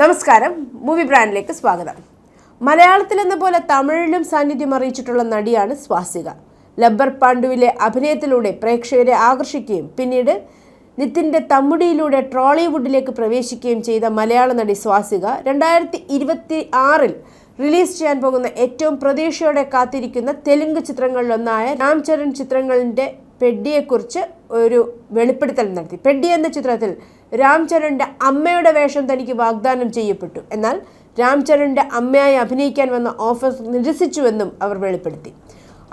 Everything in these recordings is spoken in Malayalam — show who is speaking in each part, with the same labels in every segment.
Speaker 1: നമസ്കാരം മൂവി ബ്രാൻഡിലേക്ക് സ്വാഗതം മലയാളത്തിലെന്ന പോലെ തമിഴിലും സാന്നിധ്യം അറിയിച്ചിട്ടുള്ള നടിയാണ് സ്വാസിക ലബ്ബർ പാണ്ഡുവിലെ അഭിനയത്തിലൂടെ പ്രേക്ഷകരെ ആകർഷിക്കുകയും പിന്നീട് നിത്തിൻ്റെ തമ്മുടിയിലൂടെ ട്രോളിവുഡിലേക്ക് പ്രവേശിക്കുകയും ചെയ്ത മലയാള നടി സ്വാസിക രണ്ടായിരത്തി ഇരുപത്തി ആറിൽ റിലീസ് ചെയ്യാൻ പോകുന്ന ഏറ്റവും പ്രതീക്ഷയോടെ കാത്തിരിക്കുന്ന തെലുങ്ക് ചിത്രങ്ങളിലൊന്നായ രാംചരൺ ചിത്രങ്ങളിൻ്റെ പെഡ്ഡിയെക്കുറിച്ച് ഒരു വെളിപ്പെടുത്തൽ നടത്തി പെഡ്ഡി എന്ന ചിത്രത്തിൽ രാംചരണിൻ്റെ അമ്മയുടെ വേഷം തനിക്ക് വാഗ്ദാനം ചെയ്യപ്പെട്ടു എന്നാൽ രാംചരണിൻ്റെ അമ്മയായി അഭിനയിക്കാൻ വന്ന ഓഫർ നിരസിച്ചുവെന്നും അവർ വെളിപ്പെടുത്തി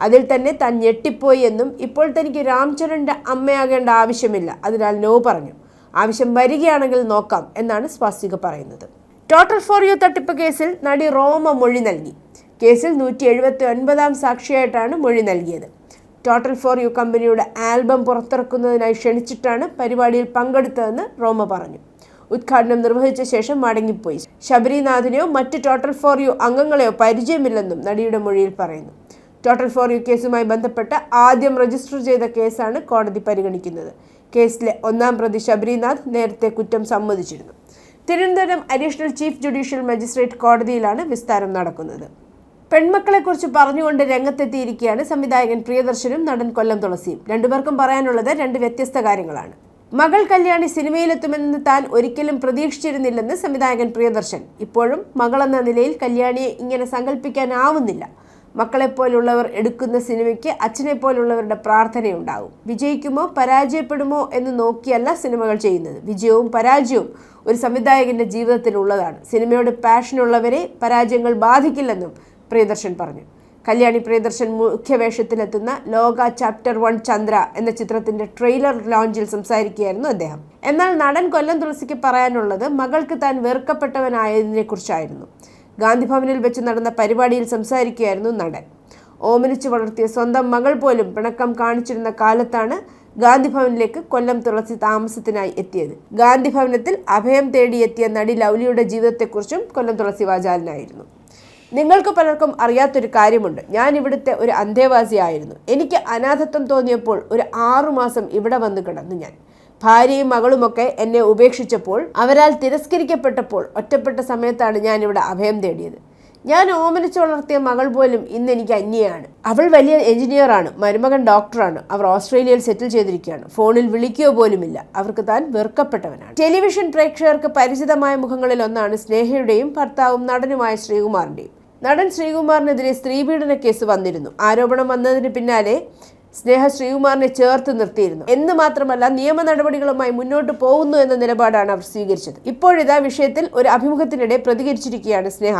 Speaker 1: അതിൽ തന്നെ താൻ ഞെട്ടിപ്പോയി എന്നും ഇപ്പോൾ തനിക്ക് രാംചരണിൻ്റെ അമ്മയാകേണ്ട ആവശ്യമില്ല അതിനാൽ നോ പറഞ്ഞു ആവശ്യം വരികയാണെങ്കിൽ നോക്കാം എന്നാണ് സ്വാസ്തിക പറയുന്നത് ടോട്ടൽ ഫോർ യു തട്ടിപ്പ് കേസിൽ നടി റോമ മൊഴി നൽകി കേസിൽ നൂറ്റി എഴുപത്തി ഒൻപതാം സാക്ഷിയായിട്ടാണ് മൊഴി നൽകിയത് ടോട്ടൽ ഫോർ യു കമ്പനിയുടെ ആൽബം പുറത്തിറക്കുന്നതിനായി ക്ഷണിച്ചിട്ടാണ് പരിപാടിയിൽ പങ്കെടുത്തതെന്ന് റോമ പറഞ്ഞു ഉദ്ഘാടനം നിർവഹിച്ച ശേഷം മടങ്ങിപ്പോയി ശബരിനാഥിനെയോ മറ്റ് ടോട്ടൽ ഫോർ യു അംഗങ്ങളെയോ പരിചയമില്ലെന്നും നടിയുടെ മൊഴിയിൽ പറയുന്നു ടോട്ടൽ ഫോർ യു കേസുമായി ബന്ധപ്പെട്ട് ആദ്യം രജിസ്റ്റർ ചെയ്ത കേസാണ് കോടതി പരിഗണിക്കുന്നത് കേസിലെ ഒന്നാം പ്രതി ശബരിനാഥ് നേരത്തെ കുറ്റം സമ്മതിച്ചിരുന്നു Thiruvananthapuram additional chief judicial magistrate കോടതിയിലാണ് വിസ്താരം നടക്കുന്നത് പെൺമക്കളെക്കുറിച്ച് പറഞ്ഞുകൊണ്ട് രംഗത്തെത്തിയിരിക്കുകയാണ് സംവിധായകൻ പ്രിയദർശനും നടൻ കൊല്ലം തുളസിയും രണ്ടുപേർക്കും പറയാനുള്ളത് രണ്ട് വ്യത്യസ്ത കാര്യങ്ങളാണ് മകൾ കല്യാണി സിനിമയിലെത്തുമെന്ന് താൻ ഒരിക്കലും പ്രതീക്ഷിച്ചിരുന്നില്ലെന്ന് സംവിധായകൻ പ്രിയദർശൻ ഇപ്പോഴും മകളെന്ന നിലയിൽ കല്യാണിയെ ഇങ്ങനെ സങ്കല്പിക്കാനാവുന്നില്ല മക്കളെപ്പോലുള്ളവർ എടുക്കുന്ന സിനിമയ്ക്ക് അച്ഛനെപ്പോലുള്ളവരുടെ പ്രാർത്ഥനയുണ്ടാകും വിജയിക്കുമോ പരാജയപ്പെടുമോ എന്ന് നോക്കിയല്ല സിനിമകൾ ചെയ്യുന്നത് വിജയവും പരാജയവും ഒരു സംവിധായകൻ്റെ ജീവിതത്തിലുള്ളതാണ് സിനിമയോട് പാഷനുള്ളവരെ പരാജയങ്ങൾ ബാധിക്കില്ലെന്നും പ്രിയദർശൻ പറഞ്ഞു കല്യാണി പ്രിയദർശൻ മുഖ്യവേഷത്തിലെത്തുന്ന ലോക ചാപ്റ്റർ വൺ ചന്ദ്ര എന്ന ചിത്രത്തിന്റെ ട്രെയിലർ ലോഞ്ചിൽ സംസാരിക്കുകയായിരുന്നു അദ്ദേഹം എന്നാൽ നടൻ കൊല്ലം തുളസിക്ക് പറയാനുള്ളത് മകൾക്ക് താൻ വെറുക്കപ്പെട്ടവനായതിനെ കുറിച്ചായിരുന്നു ഗാന്ധിഭവനിൽ വെച്ച് നടന്ന പരിപാടിയിൽ സംസാരിക്കുകയായിരുന്നു നടൻ ഓമനിച്ചു വളർത്തിയ സ്വന്തം മകൾ പോലും പിണക്കം കാണിച്ചിരുന്ന കാലത്താണ് ഗാന്ധിഭവനിലേക്ക് കൊല്ലം തുളസി താമസത്തിനായി എത്തിയത് ഗാന്ധിഭവനത്തിൽ അഭയം തേടിയെത്തിയ നടി ലൗലിയുടെ ജീവിതത്തെക്കുറിച്ചും കൊല്ലം തുളസി വാചാലനായിരുന്നു നിങ്ങൾക്ക് പലർക്കും അറിയാത്തൊരു കാര്യമുണ്ട് ഞാൻ ഇവിടുത്തെ ഒരു അന്തേവാസിയായിരുന്നു എനിക്ക് അനാഥത്വം തോന്നിയപ്പോൾ ഒരു ആറുമാസം ഇവിടെ വന്ന് കിടന്നു ഞാൻ ഭാര്യയും മകളുമൊക്കെ എന്നെ ഉപേക്ഷിച്ചപ്പോൾ അവരാൽ തിരസ്കരിക്കപ്പെട്ടപ്പോൾ ഒറ്റപ്പെട്ട സമയത്താണ് ഞാൻ ഇവിടെ അഭയം തേടിയത് ഞാൻ ഓമനിച്ചു വളർത്തിയ മകൾ പോലും ഇന്ന് എനിക്ക് അന്യയാണ് അവൾ വലിയ എഞ്ചിനീയറാണ് മരുമകൻ ഡോക്ടറാണ് അവർ ഓസ്ട്രേലിയയിൽ സെറ്റിൽ ചെയ്തിരിക്കുകയാണ് ഫോണിൽ വിളിക്കുകയോ പോലുമില്ല അവർക്ക് താൻ വെറുക്കപ്പെട്ടവനാണ് ടെലിവിഷൻ പ്രേക്ഷകർക്ക് പരിചിതമായ മുഖങ്ങളിൽ ഒന്നാണ് സ്നേഹയുടെയും ഭർത്താവും നടനുമായ ശ്രീകുമാറിന്റെയും നടൻ ശ്രീകുമാറിനെതിരെ സ്ത്രീപീഡന കേസ് വന്നിരുന്നു ആരോപണം വന്നതിന് പിന്നാലെ സ്നേഹ ശ്രീകുമാറിനെ ചേർത്ത് നിർത്തിയിരുന്നു എന്ന് മാത്രമല്ല നിയമ നടപടികളുമായി മുന്നോട്ട് പോകുന്നു എന്ന നിലപാടാണ് അവർ സ്വീകരിച്ചത് ഇപ്പോഴിതാ വിഷയത്തിൽ ഒരു അഭിമുഖത്തിനിടെ പ്രതികരിച്ചിരിക്കുകയാണ് സ്നേഹ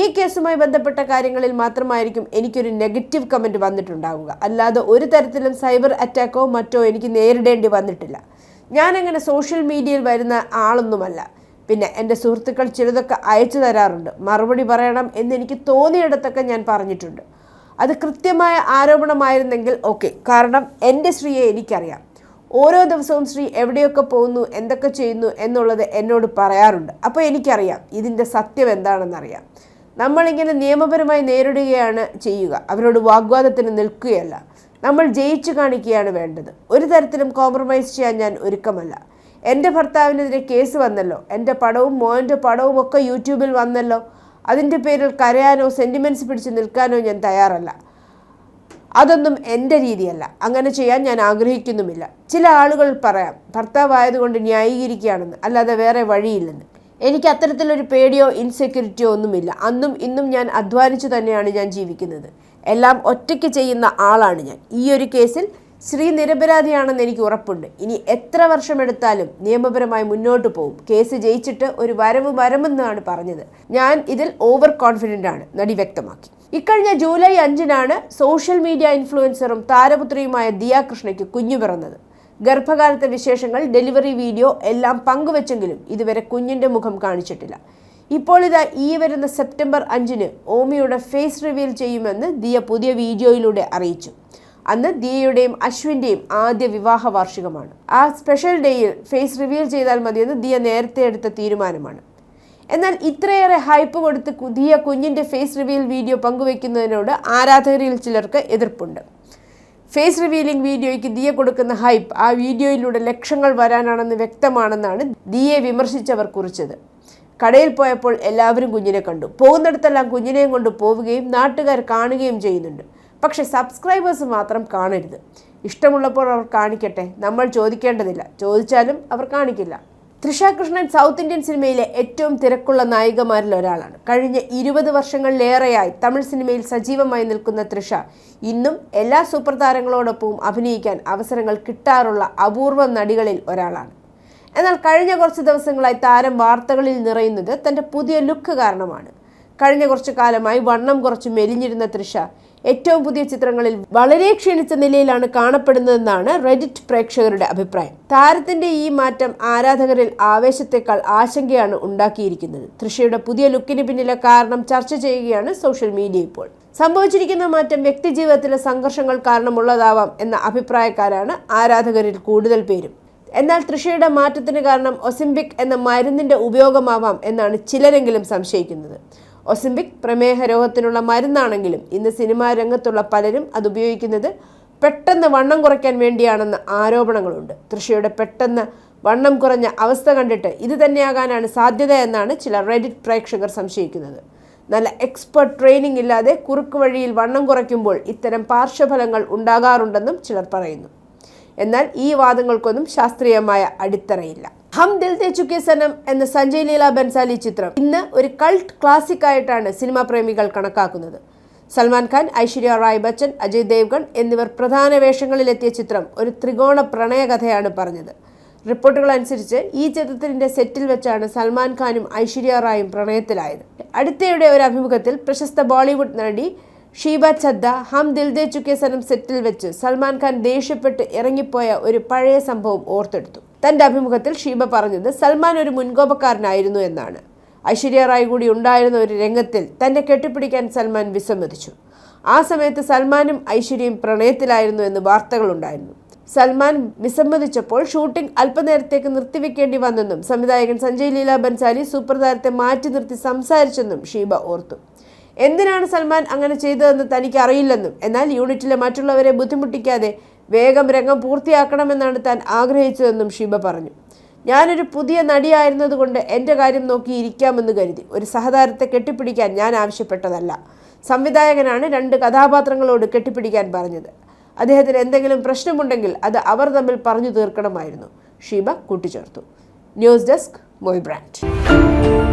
Speaker 1: ഈ കേസുമായി ബന്ധപ്പെട്ട കാര്യങ്ങളിൽ മാത്രമായിരിക്കും എനിക്കൊരു നെഗറ്റീവ് കമൻറ്റ് വന്നിട്ടുണ്ടാവുക അല്ലാതെ ഒരു തരത്തിലും സൈബർ അറ്റാക്കോ മറ്റോ എനിക്ക് നേരിടേണ്ടി വന്നിട്ടില്ല ഞാനങ്ങനെ സോഷ്യൽ മീഡിയയിൽ വരുന്ന ആളൊന്നുമല്ല പിന്നെ എൻ്റെ സുഹൃത്തുക്കൾ ചിലതൊക്കെ അയച്ചു തരാറുണ്ട് മറുപടി പറയണം എന്നെനിക്ക് തോന്നിയിടത്തൊക്കെ ഞാൻ പറഞ്ഞിട്ടുണ്ട് അത് കൃത്യമായ ആരോപണമായിരുന്നെങ്കിൽ ഓക്കെ കാരണം എൻ്റെ സ്ത്രീയെ എനിക്കറിയാം ഓരോ ദിവസവും ശ്രീ എവിടെയൊക്കെ പോകുന്നു എന്തൊക്കെ ചെയ്യുന്നു എന്നുള്ളത് എന്നോട് പറയാറുണ്ട് അപ്പോൾ എനിക്കറിയാം ഇതിൻ്റെ സത്യം എന്താണെന്നറിയാം നമ്മളിങ്ങനെ നിയമപരമായി നേരിടുകയാണ് ചെയ്യുക അവരോട് വാഗ്വാദത്തിന് നിൽക്കുകയല്ല നമ്മൾ ജയിച്ചു കാണിക്കുകയാണ് വേണ്ടത് ഒരു തരത്തിലും കോംപ്രമൈസ് ചെയ്യാൻ ഞാൻ ഒരുക്കമല്ല എൻ്റെ ഭർത്താവിനെതിരെ കേസ് വന്നല്ലോ എൻ്റെ പടവും മോൻ്റെ പടവും ഒക്കെ യൂട്യൂബിൽ വന്നല്ലോ അതിൻ്റെ പേരിൽ കരയാനോ സെൻറ്റിമെൻസ് പിടിച്ച് നിൽക്കാനോ ഞാൻ തയ്യാറല്ല അതൊന്നും എൻ്റെ രീതിയല്ല അങ്ങനെ ചെയ്യാൻ ഞാൻ ആഗ്രഹിക്കുന്നുമില്ല ചില ആളുകൾ പറയാം ഭർത്താവായതുകൊണ്ട് ന്യായീകരിക്കുകയാണെന്ന് അല്ലാതെ വേറെ വഴിയില്ലെന്ന് എനിക്ക് അത്തരത്തിലൊരു പേടിയോ ഇൻസെക്യൂരിറ്റിയോ ഒന്നുമില്ല അന്നും ഇന്നും ഞാൻ അധ്വാനിച്ചു തന്നെയാണ് ഞാൻ ജീവിക്കുന്നത് എല്ലാം ഒറ്റയ്ക്ക് ചെയ്യുന്ന ആളാണ് ഞാൻ ഈ ഒരു കേസിൽ ശ്രീ നിരപരാധിയാണെന്ന് എനിക്ക് ഉറപ്പുണ്ട് ഇനി എത്ര വർഷമെടുത്താലും നിയമപരമായി മുന്നോട്ട് പോകും കേസ് ജയിച്ചിട്ട് ഒരു വരവ് വരമെന്നാണ് പറഞ്ഞത് ഞാൻ ഇതിൽ ഓവർ കോൺഫിഡൻ്റ് ആണ് നടി വ്യക്തമാക്കി ഇക്കഴിഞ്ഞ ജൂലൈ അഞ്ചിനാണ് സോഷ്യൽ മീഡിയ ഇൻഫ്ലുവൻസറും താരപുത്രിയുമായ ദിയാകൃഷ്ണയ്ക്ക് കൃഷ്ണയ്ക്ക് കുഞ്ഞു പിറന്നത് ഗർഭകാലത്തെ വിശേഷങ്ങൾ ഡെലിവറി വീഡിയോ എല്ലാം പങ്കുവച്ചെങ്കിലും ഇതുവരെ കുഞ്ഞിന്റെ മുഖം കാണിച്ചിട്ടില്ല ഇപ്പോൾ ഇതാ ഈ വരുന്ന സെപ്റ്റംബർ അഞ്ചിന് ഓമിയുടെ ഫേസ് റിവീൽ ചെയ്യുമെന്ന് ദിയ പുതിയ വീഡിയോയിലൂടെ അറിയിച്ചു അന്ന് ദിയയുടെയും അശ്വിൻ്റെയും ആദ്യ വിവാഹ വാർഷികമാണ് ആ സ്പെഷ്യൽ ഡേയിൽ ഫേസ് റിവീൽ ചെയ്താൽ മതിയെന്ന് ദിയ നേരത്തെ എടുത്ത തീരുമാനമാണ് എന്നാൽ ഇത്രയേറെ ഹൈപ്പ് കൊടുത്ത് ദിയ കുഞ്ഞിൻ്റെ ഫേസ് റിവീൽ വീഡിയോ പങ്കുവയ്ക്കുന്നതിനോട് ആരാധകരിൽ ചിലർക്ക് എതിർപ്പുണ്ട് ഫേസ് റിവീലിംഗ് വീഡിയോയ്ക്ക് ദിയ കൊടുക്കുന്ന ഹൈപ്പ് ആ വീഡിയോയിലൂടെ ലക്ഷങ്ങൾ വരാനാണെന്ന് വ്യക്തമാണെന്നാണ് ദിയെ വിമർശിച്ചവർ കുറിച്ചത് കടയിൽ പോയപ്പോൾ എല്ലാവരും കുഞ്ഞിനെ കണ്ടു പോകുന്നിടത്തെല്ലാം കുഞ്ഞിനെയും കൊണ്ട് പോവുകയും നാട്ടുകാർ കാണുകയും ചെയ്യുന്നുണ്ട് പക്ഷേ സബ്സ്ക്രൈബേഴ്സ് മാത്രം കാണരുത് ഇഷ്ടമുള്ളപ്പോൾ അവർ കാണിക്കട്ടെ നമ്മൾ ചോദിക്കേണ്ടതില്ല ചോദിച്ചാലും അവർ കാണിക്കില്ല തൃഷ കൃഷ്ണൻ സൗത്ത് ഇന്ത്യൻ സിനിമയിലെ ഏറ്റവും തിരക്കുള്ള നായികമാരിൽ ഒരാളാണ് കഴിഞ്ഞ ഇരുപത് വർഷങ്ങളിലേറെയായി തമിഴ് സിനിമയിൽ സജീവമായി നിൽക്കുന്ന തൃഷ ഇന്നും എല്ലാ സൂപ്പർ താരങ്ങളോടൊപ്പവും അഭിനയിക്കാൻ അവസരങ്ങൾ കിട്ടാറുള്ള അപൂർവ നടികളിൽ ഒരാളാണ് എന്നാൽ കഴിഞ്ഞ കുറച്ച് ദിവസങ്ങളായി താരം വാർത്തകളിൽ നിറയുന്നത് തൻ്റെ പുതിയ ലുക്ക് കാരണമാണ് കഴിഞ്ഞ കുറച്ചു കാലമായി വണ്ണം കുറച്ച് മെലിഞ്ഞിരുന്ന തൃഷ ഏറ്റവും പുതിയ ചിത്രങ്ങളിൽ വളരെ ക്ഷീണിച്ച നിലയിലാണ് കാണപ്പെടുന്നതെന്നാണ് റെഡിറ്റ് പ്രേക്ഷകരുടെ അഭിപ്രായം താരത്തിന്റെ ഈ മാറ്റം ആരാധകരിൽ ആവേശത്തെക്കാൾ ആശങ്കയാണ് ഉണ്ടാക്കിയിരിക്കുന്നത് തൃഷയുടെ പുതിയ ലുക്കിന് പിന്നിലെ കാരണം ചർച്ച ചെയ്യുകയാണ് സോഷ്യൽ മീഡിയ ഇപ്പോൾ സംഭവിച്ചിരിക്കുന്ന മാറ്റം വ്യക്തിജീവിതത്തിലെ സംഘർഷങ്ങൾ കാരണമുള്ളതാവാം എന്ന അഭിപ്രായക്കാരാണ് ആരാധകരിൽ കൂടുതൽ പേരും എന്നാൽ തൃഷയുടെ മാറ്റത്തിന് കാരണം ഒസിംബിക് എന്ന മരുന്നിന്റെ ഉപയോഗമാവാം എന്നാണ് ചിലരെങ്കിലും സംശയിക്കുന്നത് ഒസിമ്പിക് പ്രമേഹ രോഗത്തിനുള്ള മരുന്നാണെങ്കിലും ഇന്ന് സിനിമാ രംഗത്തുള്ള പലരും അത് ഉപയോഗിക്കുന്നത് പെട്ടെന്ന് വണ്ണം കുറയ്ക്കാൻ വേണ്ടിയാണെന്ന് ആരോപണങ്ങളുണ്ട് തൃഷയുടെ പെട്ടെന്ന് വണ്ണം കുറഞ്ഞ അവസ്ഥ കണ്ടിട്ട് ഇത് തന്നെയാകാനാണ് സാധ്യത എന്നാണ് ചില റെഡിറ്റ് പ്രേക്ഷകർ സംശയിക്കുന്നത് നല്ല എക്സ്പെർട്ട് ട്രെയിനിങ് ഇല്ലാതെ കുറുക്ക് വഴിയിൽ വണ്ണം കുറയ്ക്കുമ്പോൾ ഇത്തരം പാർശ്വഫലങ്ങൾ ഉണ്ടാകാറുണ്ടെന്നും ചിലർ പറയുന്നു എന്നാൽ ഈ വാദങ്ങൾക്കൊന്നും ശാസ്ത്രീയമായ അടിത്തറയില്ല ഹം ദിൽ തേ സനം എന്ന സഞ്ജയ് ലീല ബൻസാലി ചിത്രം ഇന്ന് ഒരു കൾട്ട് ക്ലാസിക് ആയിട്ടാണ് സിനിമാ പ്രേമികൾ കണക്കാക്കുന്നത് സൽമാൻ ഖാൻ ഐശ്വര്യ റായ് ബച്ചൻ അജയ് ദേവ്ഗൺ എന്നിവർ പ്രധാന വേഷങ്ങളിലെത്തിയ ചിത്രം ഒരു ത്രികോണ പ്രണയകഥയാണ് പറഞ്ഞത് റിപ്പോർട്ടുകൾ അനുസരിച്ച് ഈ ചിത്രത്തിന്റെ സെറ്റിൽ വെച്ചാണ് സൽമാൻ ഖാനും ഐശ്വര്യ റായും പ്രണയത്തിലായത് അടുത്തയുടെ ഒരു അഭിമുഖത്തിൽ പ്രശസ്ത ബോളിവുഡ് നടി ഷീബ ചദ്ദ ഹം ദിൽ ദേ ചുക്കിയ സനം സെറ്റിൽ വെച്ച് സൽമാൻ ഖാൻ ദേഷ്യപ്പെട്ട് ഇറങ്ങിപ്പോയ ഒരു പഴയ സംഭവം ഓർത്തെടുത്തു തൻ്റെ അഭിമുഖത്തിൽ ഷീബ പറഞ്ഞത് സൽമാൻ ഒരു മുൻകോപക്കാരനായിരുന്നു എന്നാണ് ഐശ്വര്യ റായ് കൂടി ഉണ്ടായിരുന്ന ഒരു രംഗത്തിൽ തന്നെ കെട്ടിപ്പിടിക്കാൻ സൽമാൻ വിസമ്മതിച്ചു ആ സമയത്ത് സൽമാനും ഐശ്വര്യയും പ്രണയത്തിലായിരുന്നു എന്ന് വാർത്തകളുണ്ടായിരുന്നു സൽമാൻ വിസമ്മതിച്ചപ്പോൾ ഷൂട്ടിംഗ് അല്പനേരത്തേക്ക് നിർത്തിവെക്കേണ്ടി വന്നെന്നും സംവിധായകൻ സഞ്ജയ് ലീല ബൻസാലി സൂപ്രധാരത്തെ മാറ്റി നിർത്തി സംസാരിച്ചെന്നും ഷീബ ഓർത്തു എന്തിനാണ് സൽമാൻ അങ്ങനെ ചെയ്തതെന്ന് തനിക്ക് അറിയില്ലെന്നും എന്നാൽ യൂണിറ്റിലെ മറ്റുള്ളവരെ ബുദ്ധിമുട്ടിക്കാതെ വേഗം രംഗം പൂർത്തിയാക്കണമെന്നാണ് താൻ ആഗ്രഹിച്ചതെന്നും ഷിബ പറഞ്ഞു ഞാനൊരു പുതിയ നടിയായിരുന്നതുകൊണ്ട് എൻ്റെ കാര്യം നോക്കി ഇരിക്കാമെന്ന് കരുതി ഒരു സഹതാരത്തെ കെട്ടിപ്പിടിക്കാൻ ഞാൻ ആവശ്യപ്പെട്ടതല്ല സംവിധായകനാണ് രണ്ട് കഥാപാത്രങ്ങളോട് കെട്ടിപ്പിടിക്കാൻ പറഞ്ഞത് അദ്ദേഹത്തിന് എന്തെങ്കിലും പ്രശ്നമുണ്ടെങ്കിൽ അത് അവർ തമ്മിൽ പറഞ്ഞു തീർക്കണമായിരുന്നു ഷീബ കൂട്ടിച്ചേർത്തു ന്യൂസ് ഡെസ്ക് മൊയ് ബ്രാൻഡ്